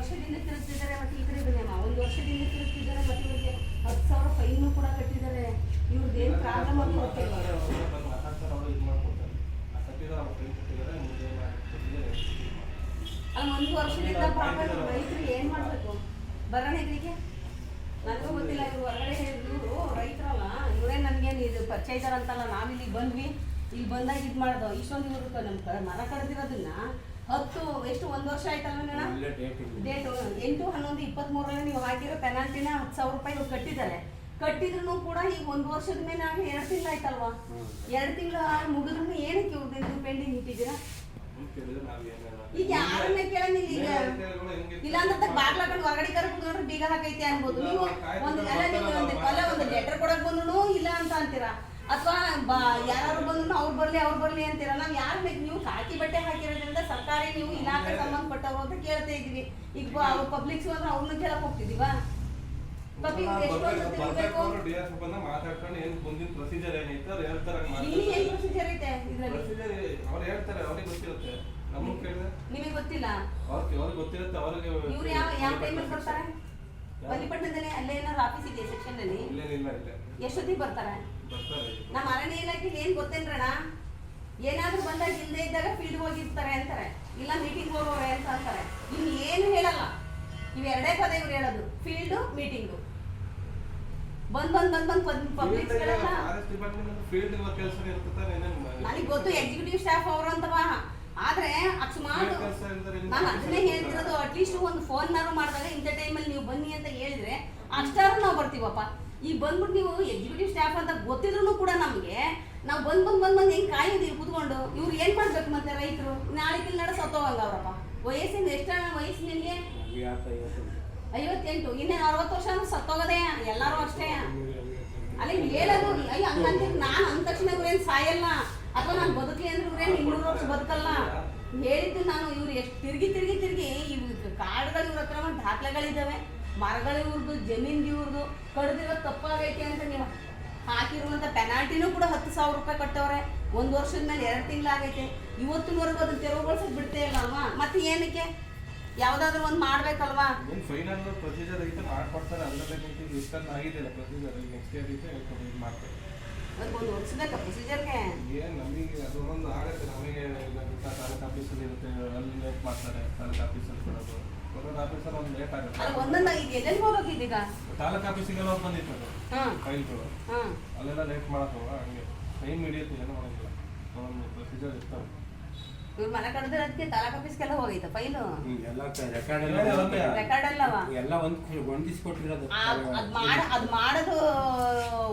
ವರ್ಷದಿಂದ ತಿರುಗ್ತಿದ್ದಾರೆ ಮತ್ತೆ ಈ ಕಡೆ ಬನ್ನಿ ಅಮ್ಮ. ಒಂದು ವರ್ಷದಿಂದ ತಿರುಗ್ತಿದ್ದಾರೆ ಮತ್ತೆ ಇವರಿಗೆ ಹತ್ತು ಸಾವಿರ ಫೈನು ಕೂಡ ಕಟ್ಟಿದ್ದಾರೆ. ಇವ್ರದ್ದು ಏನು ಪ್ರಾಬ್ಲಮ್ ಅಂತ ಒಂದು ವರ್ಷದಿಂದ ಪ್ರಾಬ್ಲಮ್ ರೈತರು ಏನು ಮಾಡಬೇಕು? ಬರೋಣ ಇದ್ರಿಗೆ ನನಗೂ ಗೊತ್ತಿಲ್ಲ, ಇವ್ರು ಹೊರಗಡೆ ಇವರು ರೈತರಲ್ಲ. ಇವರೇ ನನಗೇನು ಇದು ಪರಿಚಯ ಇದಾರಂತಲ್ಲ, ನಾವಿಲ್ಲಿ ಬಂದ್ವಿ. ಇಲ್ಲಿ ಬಂದಾಗ ಇದು ಮಾಡೋದು. ಇಷ್ಟೊಂದು ಇವರು ನಮ್ಮ ಮರ ಕಡ್ದಿರೋದನ್ನ ಹತ್ತು ಎಷ್ಟು ಒಂದು ವರ್ಷ ಆಯ್ತಲ್ಲ ಡೇಟ್ ಎಂಟು ಹನ್ನೊಂದು ಇಪ್ಪತ್ತ್ಮೂರರಲ್ಲಿ ನೀವು ಹಾಕಿರೋ ಪೆನಾಲ್ಟಿನ ಹತ್ತು ಸಾವಿರ ರೂಪಾಯಿ ಇವ್ರು ಕಟ್ಟಿದ್ದಾರೆ. ಕಟ್ಟಿದ್ರು ಕೂಡ ಈಗ ಒಂದು ವರ್ಷದ ಮೇಲೆ ನಾನು ಎರಡು ತಿಂಗಳು ಆಯ್ತಲ್ವಾ. ಎರಡು ತಿಂಗಳು ಮುಗಿದ್ರು ಏನಕ್ಕೆ ಇವ್ರದ್ದು ಪೆಂಡಿಂಗ್ ಇಟ್ಟಿದ್ದೀರಾ? ಈಗ ಯಾರನ್ನೇ ಕೇಳಂಗಿಲ್ಲ ಈಗ. ಇಲ್ಲಾಂದ್ರೆ ಬಾಗ್ಲಾಕೊಂಡು ಹೊರಗಡೆ ಕರ್ಕೊಂಡು ಬೀಗ ಹಾಕೈತೆ ಅನ್ಬೋದು. ನೀವು ಒಂದು ಎಲ್ಲ ನೀವು ಒಂದು ಅಲ್ಲ ಒಂದು ಲೆಟರ್ ಕೊಡಕ್ ಬಂದ್ರು ಇಲ್ಲ ಅಂತ ಅಂತೀರಾ ಅಥವಾ ಬಾ ಯಾರು ಬಂದ್ರು ಅವ್ರು ಬರ್ಲಿ ಅವ್ರು ಬರ್ಲಿ ಅಂತೀರಾ ನಾವು ಯಾರು ಬೇಕು? ನೀವು ಖಾಕಿ ಬಟ್ಟೆ ಹಾಕಿರೋದ್ರಿಂದ ಸರ್ಕಾರಿ ನೀವು ಇಲಾಖೆ ಸಂಬಂಧಪಟ್ಟವ್ರು ಅಂತ ಕೇಳ್ತಾ ಇದೀವಿ. ಈಗ ಅವ್ರು ಪಬ್ಲಿಕ್ಸ್ ಅಂದ್ರೆ ಅವ್ರನ್ನ ಕೇಳಕ್ ಹೋಗ್ತಿದೀವಾ ಮಾತಾಡ್ಕೊಂಡು ಏನ್ ಮುಂದಿನ ಪ್ರೊಸೀಜರ್ ಏನೈತೆ ಅವ್ರು ಹೇಳ್ತಾರೆ ಪ್ರೊಸೀಜರ್ ಐತೆ ಪ್ರೊಸೀಜರ್ ಅವ್ರು ಹೇಳ್ತಾರೆ ಅವ್ರಿಗೆ ಗೊತ್ತಿರುತ್ತೆ. ನಮಗೆ ಕೇಳಿದ್ರೆ? ನಿಮಗೆ ಗೊತ್ತಿಲ್ಲ. ಅವ್ರಿಗೆ ಅವ್ರಿಗೆ ಗೊತ್ತಿರುತ್ತೆ ಅವ್ರಿಗೆ ಇವ್ರು ಯಾವ ಯಾವ ಟೈಮಲ್ಲಿ ಬರ್ತಾರೆ ಬಲಿಪಟ್ಟಣದಲ್ಲಿ ಅಲ್ಲೇ ಏನಾದ್ರು ಆಫೀಸ್ ಇದೆ ಸೆಕ್ಷನ್ ಅಲ್ಲಿ? ಎಷ್ಟೊತ್ತಿಗೆ ಬರ್ತಾರೆ? ನಮ್ಮ ಅರಣ್ಯ ಇಲಾಖೆಗೆ ಏನ್ ಗೊತ್ತೇನ್ರಣ ಏನಾದ್ರೂ ಬಂದಾಗ ಇಲ್ಲದೆ ಇದ್ದಾಗ ಫೀಲ್ಡ್ ಹೋಗಿರ್ತಾರೆ ಅಂತಾರೆ. ಇಲ್ಲ ಮೀಟಿಂಗ್ ಹೋಗೋರೆ ಅಂತ ಅಂತಾರೆ. ಇನ್ ಏನು ಹೇಳಲ್ಲ. ಇವ್ ಎರಡೇ ಪದ ಇವ್ರು ಹೇಳೋದು. ಫೀಲ್ಡ್ ಮೀಟಿಂಗು ಬಂದ್ ಬಂದ್ ಬಂದ್ ಬಂದ್ ಪಬ್ಲಿಕ್ ನನಗೆ ಗೊತ್ತು ಎಕ್ಸಿಕ್ಯೂಟಿವ್ ಸ್ಟಾಫ್ ಅವರು ಅಂತವ. ಆದ್ರೆ ಅಕಸ್ಮಾತ್ ನಾನು ಅದನ್ನೇ ಹೇಳ್ತಿರೋದು ಅಟ್ಲೀಸ್ಟ್ ಒಂದು ಫೋನ್ ನಾರು ಮಾಡಿದಾಗ ಇಂಥ ಟೈಮಲ್ಲಿ ನೀವು ಬನ್ನಿ ಅಂತ ಹೇಳಿದ್ರೆ ಅಷ್ಟಾರು ನಾವು ಬರ್ತೀವಪ್ಪ. ಈಗ ಬಂದ್ಬಿಟ್ಟು ನೀವು ಎಕ್ಸಿಕ್ಯೂಟಿವ್ ಸ್ಟಾಫ್ ಅಂತ ಗೊತ್ತಿದ್ರು ಕೂಡ ನಮಗೆ ನಾವು ಬಂದ್ ಬಂದ್ ಬಂದ್ ಬಂದ್ ಹೆಂಗ್ ಕಾಯೋದೀವಿ ಕುತ್ಕೊಂಡು ಇವ್ರು ಏನ್ ಮಾಡ್ಬೇಕು ಮತ್ತೆ ರೈತರು? ನಾಳೆ ನಡ ಸತ್ತೋಗಂಗ ಅವರಪ್ಪ. ವಯಸ್ಸಿಂದ ಎಷ್ಟ ವಯಸ್ಸಿನಲ್ಲಿ? ನಿಮಗೆ ಐವತ್ತು ಐವತ್ತೆಂಟು. ಇನ್ನೇನು ಅರವತ್ತು ವರ್ಷ ಅಂದ್ರೆ ಸತ್ತೋಗದೆ ಎಲ್ಲರೂ ಅಷ್ಟೇ. ಅಲ್ಲಿ ಹೇಳೋದು ಅಯ್ಯೋ ಹಂಗಂತ ನಾನು ಅಂದ ತಕ್ಷಣ ಏನು ಸಾಯಲ್ಲ. ಅಥವಾ ನಾನು ಬದುಕಲಿ ಅಂದ್ರೆ ಇವ್ರೇನು ಇನ್ನೂರು ವರ್ಷ ಬದುಕಲ್ಲ? ಹೇಳಿದ್ದು ನಾನು, ಇವ್ರು ಎಷ್ಟು ತಿರುಗಿ ತಿರುಗಿ ತಿರುಗಿ ಇವ್ ಕಾಡುಗಳು ಇವ್ರ ಹತ್ರ ಒಂದು ದಾಖಲೆಗಳಿದ್ದಾವೆ ಮರಗಳು ಇವ್ರದ್ದು ಜಮೀನ್ ಇವ್ರದ್ದು ಕಡ್ದಿರೋ ತಪ್ಪಾಗೈತೆ ಅಂತ ನೀವು ಹಾಕಿರುವಂಥ ಪೆನಾಲ್ಟಿನೂ ಕೂಡ ಹತ್ತು ಸಾವಿರ ರೂಪಾಯಿ ಕಟ್ಟವ್ರೆ. ಒಂದು ವರ್ಷದ ಮೇಲೆ ಎರಡು ತಿಂಗಳಾಗೈತೆ. ಇವತ್ತಿನವರೆಗೂ ಅದನ್ನ ತೆರವುಗೊಳಿಸೋಕೆ ಬಿಡ್ತೇ ಇಲ್ಲ ಅಲ್ವಾ ಮತ್ತೆ ಏನಕ್ಕೆ? ಯಾವ್ದಾದ್ರು ಒಂದು ಮಾಡ್ಬೇಕಲ್ವಾ? ಫೈನಲ್ ಪ್ರೊಸೀಜರ್ ಐತೆ, ಮಾಡ್ಕೊಡ್ತಾರೆ. ಇಷ್ಟೊಂದು ಆಗಿದೆ ಪ್ರೊಸೀಜರ್ ನೆಕ್ಸ್ಟ್ ಇಯರ್ ಐತೆ ಮಾಡ್ತಾರೆ ಅದಕ್ಕೊಂದು ಹೊಡ್ಸ್ಬೇಕಾ ಪ್ರೊಸೀಜರ್ಗೆ ಏನು ನಮಗೆ ಅದೊಂದು ಆಗುತ್ತೆ. ನಮಗೆ ತಾಲೂಕು ಆಫೀಸಲ್ಲಿ ಇರುತ್ತೆ. ಅಲ್ಲಿ ಲೇಟ್ ಮಾಡ್ತಾರೆ ತಾಲೂಕು ಆಫೀಸಲ್ಲಿ ಕೊಡೋದು. ಒಂದೊಂದು ಆಫೀಸಲ್ಲಿ ಒಂದು ಲೇಟ್ ಅಲ್ಲ ಆಗುತ್ತೆ ಒಂದೊಂದು ಈಗ ಎಲ್ಲೆಲ್ಲಿ ಹೋಗೋಕಿದೆ ಈಗ ತಾಲೂಕು ಆಫೀಸಿಗೆಲ್ಲ ಹೋಗಿ ಬಂದಿತ್ತು ಅದು. ಹಾಂ. ಫೈಲ್ಗಳು ಹಾಂ. ಅಲ್ಲೆಲ್ಲ ಲೇಟ್ ಮಾಡೋದು ಹಂಗೆ. ಟೈಮ್ ಹಿಡಿಯುತ್ತೆ ಏನೋ ಮಾಡೋಂಗಿಲ್ಲ ಒಂದೊಂದು ಪ್ರೊಸೀಜರ್ ಇರ್ತಾವೆ. ಇವ್ರು ಮನೆ ಅದಕ್ಕೆ ತಾಲೂಕ್ ಆಫೀಸ್ಗೆಲ್ಲ ಹೋಗೈತ ಫೈಲು. ಎಲ್ಲ ರೆಕಾರ್ಡ್. ಎಲ್ಲ ರೆಕಾರ್ಡ್ ಅಲ್ಲವ. ಎಲ್ಲ ಒಂದ್ ಹೊಂದಿಸ್ಕೊಟ್ಟಿರೋದು ಅದ್ ಮಾಡ ಅದ್ ಮಾಡೋದು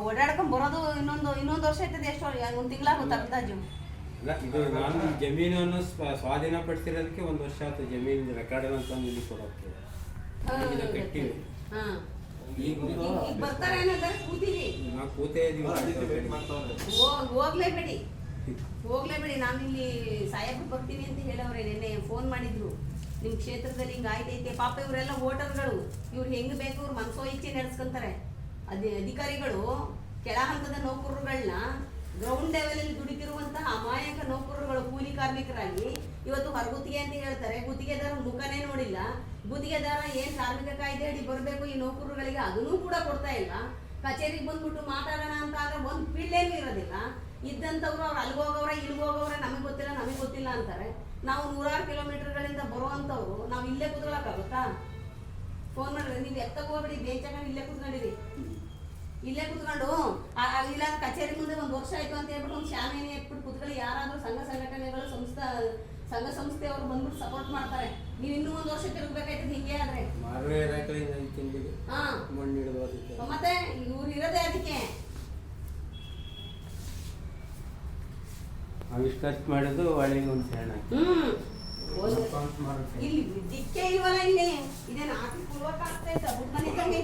ಓಡಾಡ್ಕೊಂಡ್ ಬರೋದು ಇನ್ನೊಂದು ಇನ್ನೊಂದು ವರ್ಷ ಆಯ್ತದೆ ಎಷ್ಟು ಒಂದು ತಿಂಗಳಾಗುತ್ತೆ ಅಂದಾಜು ಇದು ನಾನು ಜಮೀನನ್ನು ಸ್ವ- ಸ್ವಾಧೀನ ಪಡಿಸಿರೋದಕ್ಕೆ ಒಂದು ವರ್ಷ ಆಯ್ತು ಜಮೀನ್ ರೆಕಾರ್ಡ್ ಅಂತ ಇಲ್ಲಿ ಕೊಡೋಕ್ಕೆ. ಈಗ ಕಟ್ಟಿವಿ ಹಾಂ. ಈಗ ಈಗ ಬರ್ತಾರೆ ಏನಾದ್ರೆ ಕೂತೀವಿ ನಾವು ಕೂತೇ ಇದೀವಿ ಹೋಗ್ಲೇಬೇಡಿ ಹೋಗ್ಲೇಬೇಡಿ ನಾನು ಇಲ್ಲಿ ಸಾಹೇಬ್ರು ಬರ್ತೀನಿ ಅಂತ ಹೇಳವ್ರೆ, ನಿನ್ನೆ ಫೋನ್ ಮಾಡಿದ್ರು. ನಿಮ್ಮ ಕ್ಷೇತ್ರದಲ್ಲಿ ಹಿಂಗೆ ಆಯ್ತೈತೆ. ಪಾಪ ಇವರೆಲ್ಲ ವೋಟರ್ಗಳು, ಇವ್ರು ಹೆಂಗ್ ಬೇಕು ಇವ್ರು ಮನಸೋ ಇಚ್ಛೆ ನಡೆಸ್ಕೊಂತಾರೆ. ಅದೇ ಅಧಿಕಾರಿಗಳು, ಕೆಳ ಹಂತದ ನೌಕರರುಗಳನ್ನ ಗ್ರೌಂಡ್ ಲೆವೆಲಲ್ಲಿ ದುಡಿತಿರುವಂತಹ ಅಮಾಯಕ ನೌಕರರುಗಳು, ಕೂಲಿ ಕಾರ್ಮಿಕರಾಗಿ ಇವತ್ತು ಹೊರಗುತ್ತಿಗೆ ಅಂತ ಹೇಳ್ತಾರೆ. ಗುತ್ತಿಗೆದಾರ ಮುಖನೇ ನೋಡಿಲ್ಲ. ಗುತ್ತಿಗೆದಾರ ಏನ್ ಕಾರ್ಮಿಕ ಕಾಯ್ದೆ ಅಡಿ ಬರಬೇಕು ಈ ನೌಕರರುಗಳಿಗೆ, ಅದನ್ನೂ ಕೂಡ ಕೊಡ್ತಾ ಇಲ್ಲ. ಕಚೇರಿಗೆ ಬಂದ್ಬಿಟ್ಟು ಮಾತಾಡೋಣ ಅಂತ ಆದ್ರೆ ಒಂದು ಫೀಲ್ಡೇನು ಇರೋದಿಲ್ಲ. ಇದ್ದಂಥವ್ರು ಅವ್ರು ಇಲ್ಲಿ ಹೋಗವ್ರೆ ನಮಗೆ ಗೊತ್ತಿಲ್ಲ ನಮಗೆ ಗೊತ್ತಿಲ್ಲ ಅಂತಾರೆ. ನಾವು ನೂರಾರು ಕಿಲೋಮೀಟರ್ಗಳಿಂದ ಬರುವಂಥವ್ರು, ನಾವು ಇಲ್ಲೇ ಕುತ್ಕೊಳ್ಳೋಕ್ಕಾಗುತ್ತಾ ಫೋನ್ ಮಾಡಿದ್ರೆ, ನೀವು ಎತ್ತ ಹೋಗ್ಬೇಡಿ ಬೇಂಚಾಗ ಇಲ್ಲೇ ಕುತ್ಕೊಂಡಿರಿ. ಇಲ್ಲೇ ಕುತ್ಕೊಂಡು ಇಲ್ಲ ಕಚೇರಿ ಮುಂದೆ ಒಂದು ವರ್ಷ ಆಯ್ತು ಅಂತ ಹೇಳ್ಬಿಟ್ಟು ಒಂದು ಶಾಲೆನೇ ಎತ್ಬಿಟ್ಟು ಕುತ್ಕೊಳ್ಳಿ. ಯಾರಾದರೂ ಸಂಘ ಸಂಘಟನೆಗಳು, ಸಂಸ್ಥಾ, ಸಂಘ ಸಂಸ್ಥೆ ಸಂಸ್ಥೆಯವರು ಬಂದ್ಬಿಟ್ಟು ಸಪೋರ್ಟ್ ಮಾಡ್ತಾರೆ. ನೀವು ಇನ್ನೂ ಒಂದು ವರ್ಷ ತಿರುಗಬೇಕಾಯ್ತದೆ ಹಿಂಗೆ ಆದ್ರೆ? ಮಣ್ಣು ಮತ್ತೆ ಇವ್ರು ಇರೋದೇ ಅದಕ್ಕೆ. ಆವಿಷ್ಕಾರ ಮಾಡಿದ್ದು ಒಳಗೆ ಒಂದು ಸಣ್ಣ ಹ್ಮ್. ಇಲ್ಲಿ ಇಲ್ವಲ್ಲ ಇಲ್ಲಿ ಇದೇನು ಹಾಕಿ ಪೂರ್ವಕ ಬುಡ್ ಮನೆ ಇದ್ದಂಗೆ